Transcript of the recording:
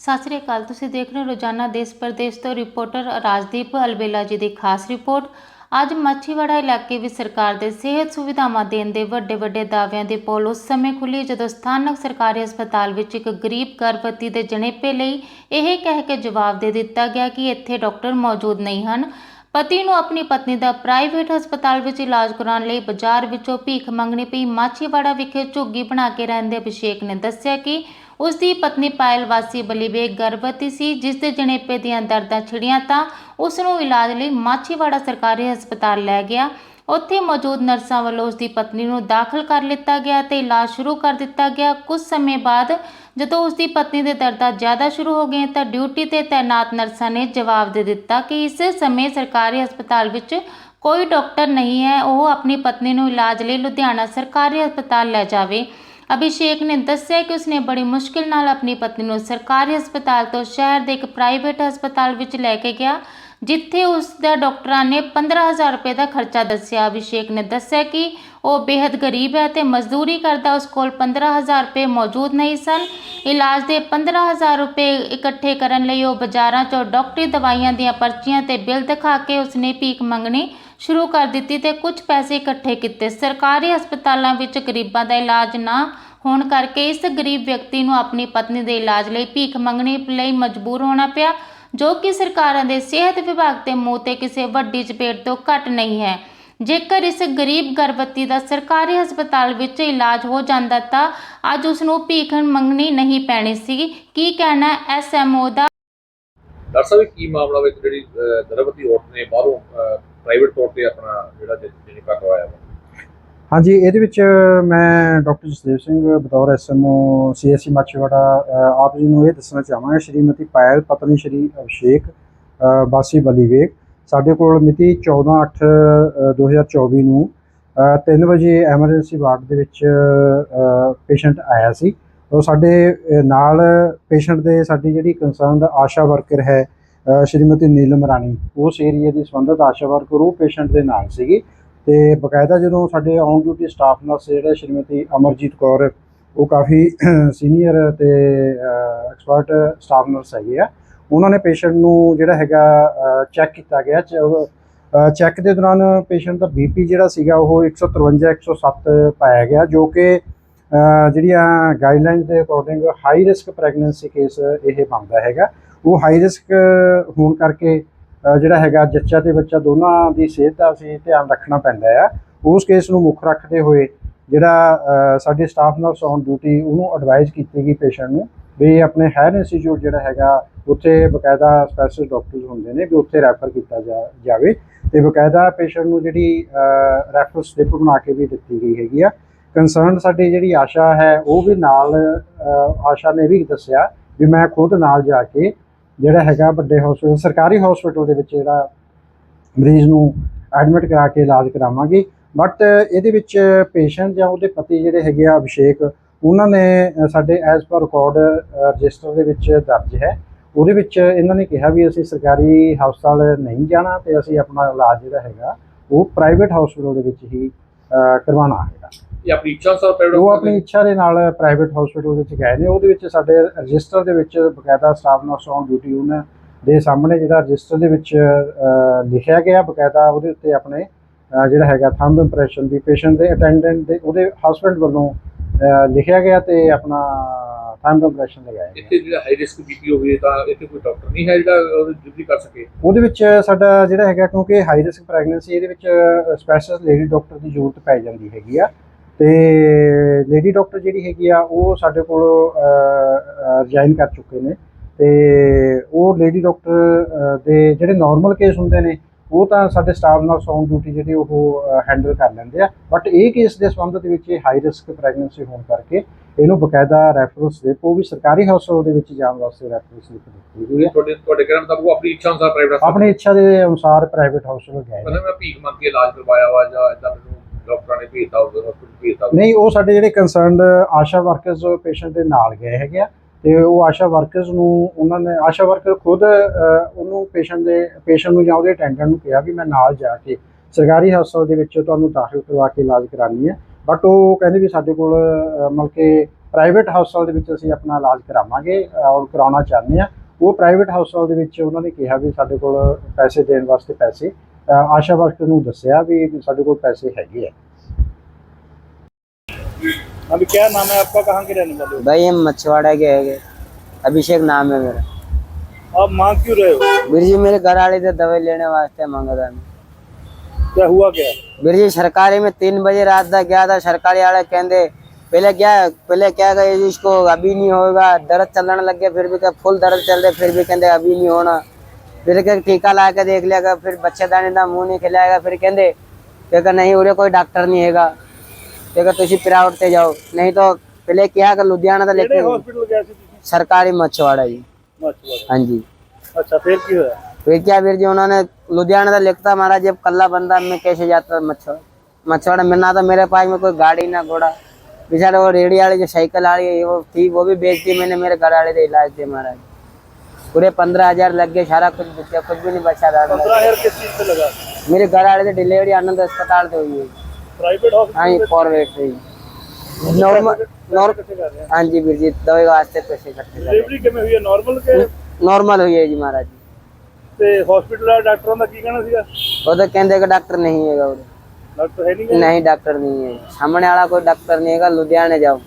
ਸਤਿ ਸ੍ਰੀ ਅਕਾਲ, ਤੁਸੀਂ ਦੇਖ ਰਹੇ ਹੋ ਰੋਜ਼ਾਨਾ ਦੇਸ਼ ਪ੍ਰਦੇਸ਼ ਤੋਂ ਰਿਪੋਰਟਰ ਰਾਜਦੀਪ ਅਲਬੇਲਾ ਜੀ ਦੀ ਖਾਸ ਰਿਪੋਰਟ। ਅੱਜ ਮੱਛੀਵਾੜਾ ਇਲਾਕੇ ਵਿੱਚ ਸਰਕਾਰ ਦੇ ਸਿਹਤ ਸੁਵਿਧਾਵਾਂ ਦੇਣ ਦੇ ਵੱਡੇ ਵੱਡੇ ਦਾਅਵਿਆਂ ਦੀ ਪੋਲ ਉਸ ਸਮੇਂ ਖੁੱਲੀ ਜਦੋਂ ਸਥਾਨਕ ਸਰਕਾਰੀ ਹਸਪਤਾਲ ਵਿੱਚ ਇੱਕ ਗਰੀਬ ਗਰਭਵਤੀ ਦੇ ਜਣੇਪੇ ਲਈ ਇਹ ਕਹਿ ਕੇ ਜਵਾਬ ਦੇ ਦਿੱਤਾ ਗਿਆ ਕਿ ਇੱਥੇ ਡਾਕਟਰ ਮੌਜੂਦ ਨਹੀਂ ਹਨ। ਪਤੀ ਨੂੰ ਆਪਣੀ ਪਤਨੀ ਦਾ ਪ੍ਰਾਈਵੇਟ ਹਸਪਤਾਲ ਵਿੱਚ ਇਲਾਜ ਕਰਾਉਣ ਲਈ ਬਾਜ਼ਾਰ ਵਿੱਚੋਂ ਭੀਖ ਮੰਗਣੀ ਪਈ। ਮਾਛੀਵਾੜਾ ਵਿਖੇ ਝੁੱਗੀ ਬਣਾ ਕੇ ਰਹਿੰਦੇ ਅਭਿਸ਼ੇਕ ਨੇ ਦੱਸਿਆ ਕਿ ਉਸ ਦੀ ਪਤਨੀ ਪਾਇਲ ਵਾਸੀ ਬਲੀਬੇਗ ਗਰਭਵਤੀ ਸੀ, ਜਿਸ ਦੇ ਜਣੇਪੇ ਦੀਆਂ ਦਰਦਾਂ ਛਿੜੀਆਂ ਤਾਂ ਉਸ ਨੂੰ ਇਲਾਜ ਲਈ ਮਾਛੀਵਾੜਾ ਸਰਕਾਰੀ ਹਸਪਤਾਲ ਲੈ ਗਿਆ। ਉੱਥੇ ਮੌਜੂਦ ਨਰਸਾਂ ਵੱਲੋਂ ਉਸ ਦੀ ਪਤਨੀ ਨੂੰ ਦਾਖਲ ਕਰ ਲਿੱਤਾ ਗਿਆ ਤੇ ਇਲਾਜ ਸ਼ੁਰੂ ਕਰ ਦਿੱਤਾ ਗਿਆ। ਕੁਝ ਸਮੇਂ ਬਾਅਦ ਜਦੋਂ ਉਸ ਦੀ ਪਤਨੀ ਦੇ ਦਰਦਾਂ ਜ਼ਿਆਦਾ ਸ਼ੁਰੂ ਹੋ ਗਏ ਤਾਂ ਡਿਊਟੀ ਤੇ ਤਾਇਨਾਤ ਨਰਸਾਂ ਨੇ ਜਵਾਬ ਦੇ ਦਿੱਤਾ ਕਿ ਇਸ ਸਮੇਂ ਸਰਕਾਰੀ ਹਸਪਤਾਲ ਵਿੱਚ ਕੋਈ ਡਾਕਟਰ ਨਹੀਂ ਹੈ, ਉਹ ਆਪਣੀ ਪਤਨੀ ਨੂੰ ਇਲਾਜ ਲਈ ਲੁਧਿਆਣਾ ਸਰਕਾਰੀ ਹਸਪਤਾਲ ਲੈ ਜਾਵੇ। ਅਭਿਸ਼ੇਕ ਨੇ ਦੱਸਿਆ ਕਿ ਉਸਨੇ ਬੜੀ ਮੁਸ਼ਕਿਲ ਨਾਲ ਆਪਣੀ ਪਤਨੀ ਨੂੰ ਸਰਕਾਰੀ ਹਸਪਤਾਲ ਤੋਂ ਸ਼ਹਿਰ ਦੇ ਇੱਕ ਪ੍ਰਾਈਵੇਟ ਹਸਪਤਾਲ ਵਿੱਚ ਲੈ ਕੇ ਗਿਆ, ਜਿੱਥੇ ਉਸ ਦਾ ਡਾਕਟਰਾਂ ਨੇ 15000 ਰੁਪਏ ਦਾ ਖਰਚਾ ਦੱਸਿਆ। ਅਭਿਸ਼ੇਕ ਨੇ ਦੱਸਿਆ ਕਿ ਉਹ ਬੇहद ਗਰੀਬ ਹੈ ਤੇ ਮਜ਼ਦੂਰੀ ਕਰਦਾ ਉਸ ਕੋਲ 15000 ਰੁਪਏ ਮੌਜੂਦ ਨਹੀਂ ਸਨ। ਇਲਾਜ ਦੇ 15000 ਰੁਪਏ ਇਕੱਠੇ ਕਰਨ ਲਈ ਉਹ ਬਾਜ਼ਾਰਾਂ 'ਚੋਂ ਡਾਕਟਰੀ ਦਵਾਈਆਂ ਦੀਆਂ ਪਰਚੀਆਂ ਤੇ ਬਿੱਲ ਦਿਖਾ ਕੇ ਉਸਨੇ ਭੀਖ ਮੰਗਣੀ ਸ਼ੁਰੂ ਕਰ ਦਿੱਤੀ ਤੇ ਕੁਝ ਪੈਸੇ ਇਕੱਠੇ ਕੀਤੇ। ਸਰਕਾਰੀ ਹਸਪਤਾਲਾਂ ਵਿੱਚ ਗਰੀਬਾਂ ਦਾ ਇਲਾਜ ਨਾ ਹੋਣ ਕਰਕੇ ਇਸ ਗਰੀਬ ਵਿਅਕਤੀ ਨੂੰ ਆਪਣੀ ਪਤਨੀ ਦੇ ਇਲਾਜ ਲਈ ਭੀਖ ਮੰਗਣੀ ਲਈ ਮਜਬੂਰ ਹੋਣਾ ਪਿਆ ਜੋ ਕਿ ਸਰਕਾਰਾਂ ਦੇ ਸਿਹਤ ਵਿਭਾਗ ਦੇ ਮੂੰਹ ਤੇ ਕਿਸੇ ਵੱਡੀ ਚਪੇਟ ਤੋਂ ਘੱਟ ਨਹੀਂ ਹੈ। ਜੇਕਰ ਇਸ ਗਰੀਬ ਗਰਭਵਤੀ ਦਾ ਸਰਕਾਰੀ ਹਸਪਤਾਲ ਵਿੱਚ ਇਲਾਜ ਹੋ ਜਾਂਦਾ ਤਾਂ ਅੱਜ ਉਸ ਨੂੰ ਭੀਖ ਮੰਗਣੀ ਨਹੀਂ ਪੈਣੀ ਸੀ। ਕੀ ਕਹਿਣਾ ਐਸਐਮਓ ਦਾ? ਡਾਕਟਰ ਸਾਹਿਬ ਇਹ ਕੀ ਮਾਮਲਾ ਵਿੱਚ ਜਿਹੜੀ ਅਹ, ਗਰਭਵਤੀ ਔਰਤ ਨੇ ਬਾਹਰੋਂ ਪ੍ਰਾਈਵੇਟ ਤੌਰ ਤੇ ਆਪਣਾ ਜਿਹੜਾ ਜਨੇਪਾ ਕਰਵਾਇਆ ਵਾ? ਹਾਂਜੀ ਇਹਦੇ ਵਿੱਚ ਮੈਂ ਡਾਕਟਰ ਜਸਦੇਵ ਸਿੰਘ ਬਤੌਰ ਐਸਐਮਓ ਸੀਐਸਸੀ ਮਾਛੀਵਾੜਾ ਅ, ਆਪ ਜੀ ਨੂੰ ਇਹ ਦੱਸਣਾ ਚਾਹਾਂਗਾ ਸ਼੍ਰੀਮਤੀ ਪਾਇਲ ਪਤਨੀ ਸ਼੍ਰੀ ਅਭਿਸ਼ੇਕ ਬਾਸੀ ਵਾਸੀ ਬਲੀਵੇਗ ਸਾਡੇ ਕੋਲ ਮਿਤੀ 14/8/2024 ਨੂੰ 3 ਵਜੇ ਐਮਰਜੈਂਸੀ ਵਾਰਡ ਦੇ ਵਿੱਚ ਪੇਸ਼ੈਂਟ ਆਇਆ ਸੀ। ਉਹ ਸਾਡੇ ਨਾਲ ਪੇਸ਼ੈਂਟ ਦੇ ਸਾਡੀ ਜਿਹੜੀ ਕੰਸਰਨਡ ਆਸ਼ਾ ਵਰਕਰ ਹੈ ਸ਼੍ਰੀਮਤੀ ਨੀਲਮ ਰਾਣੀ ਉਸ ਏਰੀਆ ਦੀ ਸੰਬੰਧਿਤ ਆਸ਼ਾ ਵਰਕਰ ਉਹ ਪੇਸ਼ੈਂਟ ਦੇ ਨਾਲ ਸੀਗੀ। ਤੇ ਬਕਾਇਦਾ ਜਦੋਂ ਸਾਡੇ ਔਨ ਡਿਊਟੀ ਸਟਾਫ ਨਰਸ ਜਿਹੜਾ ਸ਼੍ਰੀਮਤੀ ਅਮਰਜੀਤ ਕੌਰ, ਉਹ ਕਾਫੀ ਸੀਨੀਅਰ ਤੇ ਐਕਸਪਰਟ ਸਟਾਫ ਨਰਸ ਹੈਗੇ ਆ, ਉਹਨਾਂ ਨੇ ਪੇਸ਼ੈਂਟ ਨੂੰ ਜਿਹੜਾ ਹੈਗਾ ਚੈੱਕ ਕੀਤਾ ਗਿਆ ਚੈੱਕ ਦੇ ਦੌਰਾਨ ਪੇਸ਼ੈਂਟ ਦਾ ਬੀਪੀ ਜਿਹੜਾ ਸੀਗਾ ਉਹ 153 107 ਪਾਇਆ ਗਿਆ, ਜੋ ਕਿ ਜਿਹੜੀਆਂ ਗਾਈਡਲਾਈਨਸ ਦੇ according high risk pregnancy case ਇਹ ਬਣਦਾ ਹੈਗਾ, ਉਹ ਹਾਈ ਰਿਸਕ ਹੋਣ ਕਰਕੇ ਜਿਹੜਾ ਹੈਗਾ ਜੱਚਾ ਤੇ ਬੱਚਾ ਦੋਨਾਂ ਦੀ ਸਿਹਤ ਦਾ ਅਸੀਂ ਧਿਆਨ ਰੱਖਣਾ ਪੈਂਦਾ ਆ। ਉਸ ਕੇਸ ਨੂੰ ਮੁੱਖ ਰੱਖਦੇ ਹੋਏ ਜਿਹੜਾ ਸਾਡੇ ਸਟਾਫ ਨਰਸ ਔਨ ਡਿਊਟੀ ਉਹਨੂੰ ਐਡਵਾਈਜ਼ ਕੀਤੀ ਗਈ ਪੇਸ਼ੈਂਟ ਨੂੰ ਵੀ ਆਪਣੇ ਹੈਰ ਇੰਸਟੀਚਿਊਟ ਜਿਹੜਾ ਹੈਗਾ ਉੱਥੇ ਬਕਾਇਦਾ ਸਪੈਸ਼ਲਿਸਟ ਡਾਕਟਰਸ ਹੁੰਦੇ ਨੇ ਵੀ ਉੱਥੇ ਰੈਫਰ ਕੀਤਾ ਜਾ- ਜਾਵੇ ਤੇ ਬਕਾਇਦਾ ਪੇਸ਼ੈਂਟ ਨੂੰ ਜਿਹੜੀ ਰੈਫਰ ਸਲਿੱਪ ਬਣਾ ਕੇ ਵੀ ਦਿੱਤੀ ਗਈ ਹੈਗੀ ਆ। ਕੰਸਰਨ ਸਾਡੀ ਜਿਹੜੀ ਆਸ਼ਾ ਹੈ ਉਹ ਵੀ ਨਾਲ ਆਸ਼ਾ ਨੇ ਵੀ ਦੱਸਿਆ ਵੀ ਮੈਂ ਖੁਦ ਨਾਲ ਜਾ ਕੇ ਜਿਹੜਾ ਹੈਗਾ ਵੱਡੇ ਹਸਪੀਟਲ ਸਰਕਾਰੀ ਹਸਪੀਟਲ ਦੇ ਵਿੱਚ ਜਿਹੜਾ ਮਰੀਜ਼ ਨੂੰ ਐਡਮਿਟ ਕਰਾ ਕੇ ਇਲਾਜ ਕਰਾਵਾਂਗੇ। ਬਟ ਇਹਦੇ ਵਿੱਚ ਪੇਸ਼ੈਂਟ ਜਾਂ ਉਹਦੇ ਪਤੀ ਜਿਹੜੇ ਹੈਗੇ ਆ ਅਭਿਸ਼ੇਕ, ਉਹਨਾਂ ਨੇ ਸਾਡੇ ਐਜ਼ ਪਰ ਰਿਕਾਰਡ ਰਜਿਸਟਰ ਦੇ ਵਿੱਚ ਦਰਜ ਹੈ। ਉਹਦੇ ਵਿੱਚ ਇਹਨਾਂ ਨੇ ਕਿਹਾ ਵੀ ਅਸੀਂ ਸਰਕਾਰੀ ਹਸਪਤਾਲ ਨਹੀਂ ਜਾਣਾ ਤੇ ਅਸੀਂ ਆਪਣਾ ਇਲਾਜ ਜਿਹੜਾ ਹੈਗਾ, ਉਹ ਪ੍ਰਾਈਵੇਟ ਹਸਪੀਟਲ ਦੇ ਵਿੱਚ ਹੀ ਕਰਵਾਉਣਾ ਹੈਗਾ। ਇਹ ਆਪਣੀ ਇੱਛਾ ਅਨੁਸਾਰ ਪ੍ਰਾਈਵੇਟ ਉਹ ਆਪਣੀ ਇੱਛਾ ਦੇ ਨਾਲ ਪ੍ਰਾਈਵੇਟ ਹਸਪੀਟਲ ਵਿੱਚ ਗਏ ਨੇ ਉਹਦੇ ਵਿੱਚ ਸਾਡੇ ਰਜਿਸਟਰ ਦੇ ਵਿੱਚ ਬਕਾਇਦਾ ਸਟਾਫ ਨਰਸ ਔਨ ਡਿਊਟੀ ਉਹਨਾਂ ਦੇ ਸਾਹਮਣੇ ਜਿਹੜਾ ਰਜਿਸਟਰ ਦੇ ਵਿੱਚ ਲਿਖਿਆ ਗਿਆ ਬਕਾਇਦਾ ਉਹਦੇ ਉੱਤੇ ਆਪਣੇ ਜਿਹੜਾ ਹੈਗਾ ਥੰਬ ਇੰਪ੍ਰੈਸ਼ਨ ਵੀ ਪੇਸ਼ੈਂਟ ਦੇ ਅਟੈਂਡੈਂਟ ਦੇ ਉਹਦੇ ਹਸਬੰਡ ਵੱਲੋਂ ਲਿਖਿਆ ਗਿਆ ਤੇ ਆਪਣਾ ਥੰਬ ਇੰਪ੍ਰੈਸ਼ਨ ਲਗਾਇਆ ਇੱਥੇ ਜਿਹੜਾ ਹਾਈ ਰਿਸਕ ਬੀਪੀ ਹੋਵੇ ਤਾਂ ਇੱਥੇ ਕੋਈ ਡਾਕਟਰ ਨਹੀਂ ਹੈ ਜਿਹੜਾ ਉਹਦੀ ਡਿਊਟੀ ਕਰ ਸਕੇ। ਉਹਦੇ ਵਿੱਚ ਸਾਡਾ ਜਿਹੜਾ ਹੈਗਾ ਕਿਉਂਕਿ ਹਾਈ ਰਿਸਕ ਪ੍ਰੈਗਨੈਂਸੀ ਇਹਦੇ ਵਿੱਚ ਸਪੈਸ਼ਲਿਸਟ ਲੇਡੀ ਡਾਕਟਰ ਦੀ ਜ਼ਰੂਰਤ ਪੈ ਜਾਂਦੀ ਹੈਗੀ ਆ। ਤੇ ਲੇਡੀ ਡਾਕਟਰ ਜਿਹੜੀ ਹੈਗੀ ਆ ਉਹ ਸਾਡੇ ਕੋਲ ਰਿਜ਼ਾਈਨ ਕਰ ਚੁੱਕੇ ਨੇ। ਤੇ ਉਹ ਲੇਡੀ ਡਾਕਟਰ ਦੇ ਜਿਹੜੇ ਨਾਰਮਲ ਕੇਸ ਹੁੰਦੇ ਨੇ ਉਹ ਤਾਂ ਸਾਡੇ ਸਟਾਫ ਨਾਲ ਔਨ ਡਿਊਟੀ ਜਿਹੜੀ ਉਹ ਹੈਂਡਲ ਕਰ ਲੈਂਦੇ ਆ। ਬਟ ਇਹ ਕੇਸ ਦੇ ਸੰਬੰਧ ਦੇ ਵਿੱਚ ਹਾਈ ਰਿਸਕ ਪ੍ਰੈਗਨੈਂਸੀ ਹੋਣ ਕਰਕੇ ਇਹਨੂੰ ਬਕਾਇਦਾ ਰੈਫਰਲ ਸਲਿੱਪ ਉਹ ਵੀ ਸਰਕਾਰੀ ਹਸਪਤਾਲ ਦੇ ਵਿੱਚ ਜਾਣ ਵਾਸਤੇ ਰੈਫਰਲ ਸਲਿੱਪ ਦਿੱਤੀ ਹੈ ਤੁਹਾਡੇ ਤੁਹਾਡੇ ਕਹਿਣ ਮੁਤਾਬਕ ਉਹ ਆਪਣੀ ਇੱਛਾ ਅਨੁਸਾਰ ਪ੍ਰਾਈਵੇਟ ਆਪਣੀ ਇੱਛਾ ਦੇ ਅਨੁਸਾਰ ਪ੍ਰਾਈਵੇਟ ਹਸਪਤਾਲ ਗਏ ਮੈਂ ਭੀਖ ਮੰਗ ਕੇ ਇਲਾਜ ਕਰਵਾਇਆ ਵਾ ਜਾਂ ਇਦਾਂ ਮੈਨੂੰ ਡਾਕਟਰਾਂ ਨੇ ਭੇਜਤਾ ਹਸਪੀਟਲ ਭੇਜਤਾ ਨਹੀਂ, ਉਹ ਸਾਡੇ ਜਿਹੜੇ ਕੰਸਰਨਡ ਆਸ਼ਾ ਵਰਕਰਸ ਪੇਸ਼ੈਂਟ ਦੇ ਨਾਲ ਗਏ ਹੈਗੇ ਆ ਤੇ ਉਹ ਆਸ਼ਾ ਵਰਕਰਸ ਨੂੰ ਉਹਨਾਂ ਨੇ, ਆਸ਼ਾ ਵਰਕਰ ਖੁਦ ਉਹਨੂੰ ਪੇਸ਼ੈਂਟ ਦੇ ਪੇਸ਼ੈਂਟ ਨੂੰ ਜਾਂ ਉਹਦੇ ਅਟੈਂਡੈਂਟ ਨੂੰ ਕਿਹਾ ਵੀ ਮੈਂ ਨਾਲ ਜਾ ਕੇ ਸਰਕਾਰੀ ਹਸਪਤਾਲ ਦੇ ਵਿੱਚ ਤੁਹਾਨੂੰ ਦਾਖਲ ਕਰਵਾ ਕੇ ਇਲਾਜ ਕਰਾਉਣੀ ਹੈ ਬਟ ਉਹ ਕਹਿੰਦੇ ਵੀ ਸਾਡੇ ਕੋਲ ਮਤਲਬ ਕਿ ਪ੍ਰਾਈਵੇਟ ਹਸਪਤਾਲ ਦੇ ਵਿੱਚ ਅਸੀਂ ਆਪਣਾ ਇਲਾਜ ਕਰਾਵਾਂਗੇ ਔਰ ਕਰਾਉਣਾ ਚਾਹੁੰਦੇ ਆ। ਉਹ ਪ੍ਰਾਈਵੇਟ ਹਸਪਤਾਲ ਦੇ ਵਿੱਚ ਉਹਨਾਂ ਨੇ ਕਿਹਾ ਵੀ ਸਾਡੇ ਕੋਲ ਪੈਸੇ ਦੇਣ ਵਾਸਤੇ ਪੈਸੇ ਆਸ਼ਾ ਵਰਕਰ ਨੂੰ ਦੱਸਿਆ ਵੀ ਵੀ ਸਾਡੇ ਕੋਲ ਪੈਸੇ ਹੈਗੇ ਆ अभी क्या नाम है आपका कहाँ के रहने वाले भाई हम मछुआड़ा के है अभिषेक नाम है मेरा हो आप मांग क्यों रहे हो वीर जी मेरे घर वाले थे दवाई लेने वास्ते मंगता में क्या हुआ क्या वीर जी सरकारी में तीन बजे रात तक गया था सरकारी वाले कहते पहले क्या पहले क्या कहे जी इसको अभी नहीं होगा दर्द चलने लग गया फिर भी क्या फुल दर्द चल रहे फिर भी कहते अभी नहीं होना फिर क्या टीका ला के देख लिया फिर बच्चेदानी का मुंह नहीं खिलाएगा फिर कहते क्या नहीं उरे कोई डॉक्टर नहीं हैगा क्या तुम प्राइवेट से जाओ नहीं तो पहले क्या कर लुधियाना तो ਕਿਹੜੇ लेके ਹਸਪੀਟਲ ਗਏ ਸੀ ਤੁਸੀਂ सरकारी मछुआड़ा जी ਮਛਵਾੜਾ हाँ जी ਅੱਛਾ ਫਿਰ ਕੀ ਹੋਇਆ फिर क्या वीर जी उन्होंने लुधियाना से लिखता मारा जब कल्ला बंदा मैं कैसे जाता मछुआरा मछुआरा में ना तो मेरे पास में कोई गाड़ी ना घोड़ा बेचारे वो रेडी वाली जो साइकिल वाली है, वो थी वो भी बेच दी मैंने मेरे घर वाले से इलाज दिए महाराज पूरे पंद्रह हजार लग गए सारा कुछ बच्चा कुछ भी नहीं बचा था पंद्रह हजार किस चीज पे लगा मेरे घर वाले से डिलीवरी आनंद अस्पताल से हुई है प्राइवेट हाँ प्राइवेट से नॉर्मल नॉर्मल हाँ जी वीर जी दवाई वास्ते पैसे इकट्ठे नॉर्मल ਨੋਰਮਲ ਹੋਈ ਹੈ ਜੀ ਮਹਾਰਾਜ ਤੇ ਹਸਪੀਟਲ ਦਾ ਡਾਕਟਰਾਂ ਦਾ ਕੀ ਕਹਿਣਾ ਸੀਗਾ ਉਹ ਤਾਂ ਕਹਿੰਦੇ ਕਿ ਡਾਕਟਰ ਨਹੀਂ ਹੈਗਾ ਉਹ ਡਾਕਟਰ ਹੈ ਨਹੀਂ ਨਹੀਂ ਡਾਕਟਰ ਨਹੀਂ ਹੈ ਸਾਹਮਣੇ ਵਾਲਾ ਕੋਈ ਡਾਕਟਰ ਨਹੀਂ ਹੈਗਾ ਲੁਧਿਆਣੇ ਜਾਓ